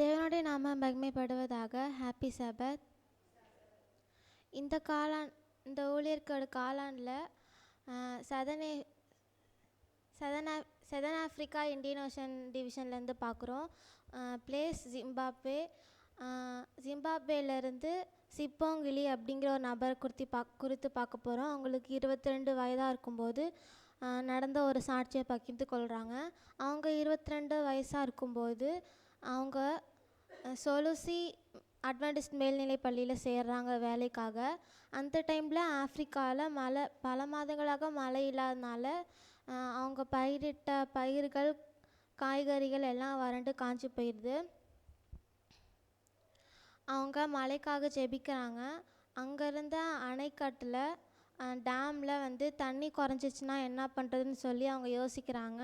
தேவனுடைய நாம மகிமைப்படுவதாக. ஹாப்பி சபத் இந்த காலான் இந்த ஊழியர்களோட காலாண்டில் சதனே southern southern Africa Indian Ocean டிவிஷன்லேருந்து பார்க்குறோம் பிளேஸ் ஜிம்பாப்வே ஜிம்பாப்வேலேருந்து சிப்போங்கிலி அப்படிங்கிற ஒரு நபர் குறித்து பாக் குறித்து பார்க்க போகிறோம் அவங்களுக்கு இருபத்தி ரெண்டு வயதாக இருக்கும்போது நடந்த ஒரு சாட்சியை பகிர்ந்து கொள்கிறாங்க அவங்க இருபத்தி ரெண்டு வயசாக இருக்கும்போது அவங்க சொலுசி அட்வான்டிஸ்ட் மேல்நிலைப் பள்ளியில் சேர்றாங்க வேலைக்காக. அந்த டைமில் ஆஃப்ரிக்காவில் மழை பல மாதங்களாக மழை இல்லாதனால அவங்க பயிரிட்ட பயிர்கள் காய்கறிகள் எல்லாம் வறண்டு காஞ்சு போயிடுது அவங்க மழைக்காக ஜெபிக்கிறாங்க. அங்கேருந்த அணைக்கட்டில் டேமில் வந்து தண்ணி குறைஞ்சிச்சின்னா என்ன பண்ணுறதுன்னு சொல்லி அவங்க யோசிக்கிறாங்க.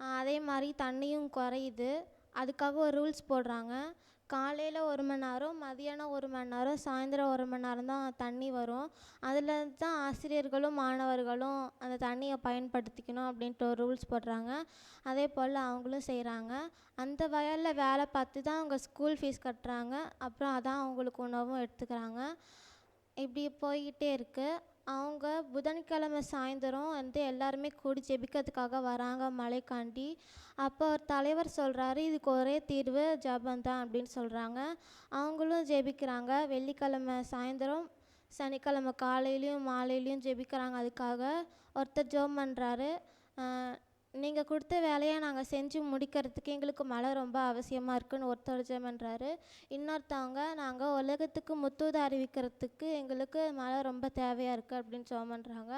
அதே மாதிரி தண்ணியும் குறையுது. அதுக்காக ஒரு ரூல்ஸ் போடுறாங்க. காலையில் ஒரு மணி நேரம் மதியானம் ஒரு மணி நேரம் சாயந்தரம் ஒரு மணி நேரம் தான் தண்ணி வரும். அதில் தான் ஆசிரியர்களும் மாணவர்களும் அந்த தண்ணியை பயன்படுத்திக்கணும் அப்படின்ட்டு ஒரு ரூல்ஸ் போடுறாங்க. அதே போல் அவங்களும் செய்கிறாங்க அந்த வயலில் வேலை பார்த்து தான் அவங்க ஸ்கூல் ஃபீஸ் கட்டுறாங்க. அப்புறம் அதான் அவங்களுக்கு உணவும் எடுத்துக்கிறாங்க. இப்படி போய்கிட்டே இருக்குது அவங்க புதன்கிழமை சாயந்தரம் வந்து எல்லாருமே கூடி ஜெபிக்கிறதுக்காக வராங்க மழைக்காண்டி அப்போ ஒரு தலைவர் சொல்கிறாரு இதுக்கு ஒரே தீர்வு ஜபந்தான் அப்படின்னு சொல்கிறாங்க அவங்களும் ஜெபிக்கிறாங்க. வெள்ளிக்கிழமை சாயந்தரம் சனிக்கிழமை காலையிலையும் மாலையிலையும் ஜெபிக்கிறாங்க. அதுக்காக ஒருத்தர் ஜெபம் பண்ணுறாரு நீங்கள் கொடுத்த வேலையை நாங்கள் செஞ்சு முடிக்கிறதுக்கு எங்களுக்கு மழை ரொம்ப அவசியமாக இருக்குன்னு ஒருத்தர் ஜெபம் பண்ணுறாரு இன்னொருத்தவங்க நாங்கள் உலகத்துக்கு முத்தூது அறிவிக்கிறதுக்கு எங்களுக்கு மழை ரொம்ப தேவையாக இருக்குது அப்படின்னு ஜெபம் பண்ணுறாங்க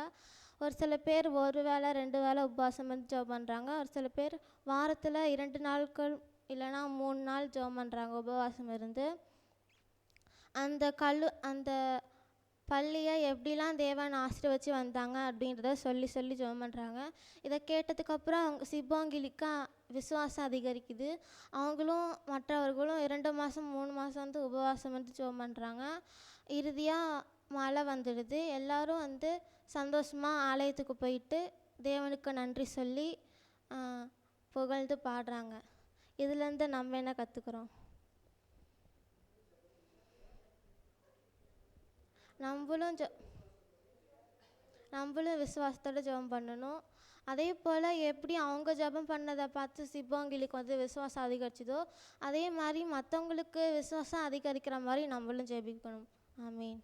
ஒரு சில பேர் ஒரு வேளை ரெண்டு வேளை உபவாசம் வந்து ஜெபம் பண்ணுறாங்க ஒரு சில பேர் வாரத்தில் இரண்டு நாட்கள் இல்லைன்னா மூணு நாள் ஜெபம் பண்ணுறாங்க உபவாசம் இருந்து. அந்த கல்லு அந்த பள்ளியை எப்படிலாம் தேவன் ஆசிர்வச்சு வந்தாங்க அப்படின்றத சொல்லி சொல்லி ஜெபம் பண்ணுறாங்க இதை கேட்டதுக்கப்புறம் அவங்க சிப்பாங்கிலிக்கா விசுவாசம் அதிகரிக்குது. அவங்களும் மற்றவர்களும் இரண்டு மாதம் மூணு மாதம் வந்து உபவாசம் வந்து ஜெபம் பண்ணுறாங்க இறுதியாக மழை வந்துடுது. எல்லாரும் வந்து சந்தோஷமாக ஆலயத்துக்கு போயிட்டு தேவனுக்கு நன்றி சொல்லி புகழ்ந்து பாடுறாங்க. இதுலேருந்து நம்ம என்ன கற்றுக்குறோம் நம்மளும் ஜெ நம்மளும் விசுவாசத்தோட ஜெபம் பண்ணணும். அதே போல் எப்படி அவங்க ஜெபம் பண்ணதை பார்த்து சிப்பாங்கிலிக்கு வந்து விசுவாசம் அதிகரிச்சுதோ அதே மாதிரி மற்றவங்களுக்கு விசுவாசம் அதிகரிக்கிற மாதிரி நம்மளும் ஜெபிக்கணும். ஆமீன்.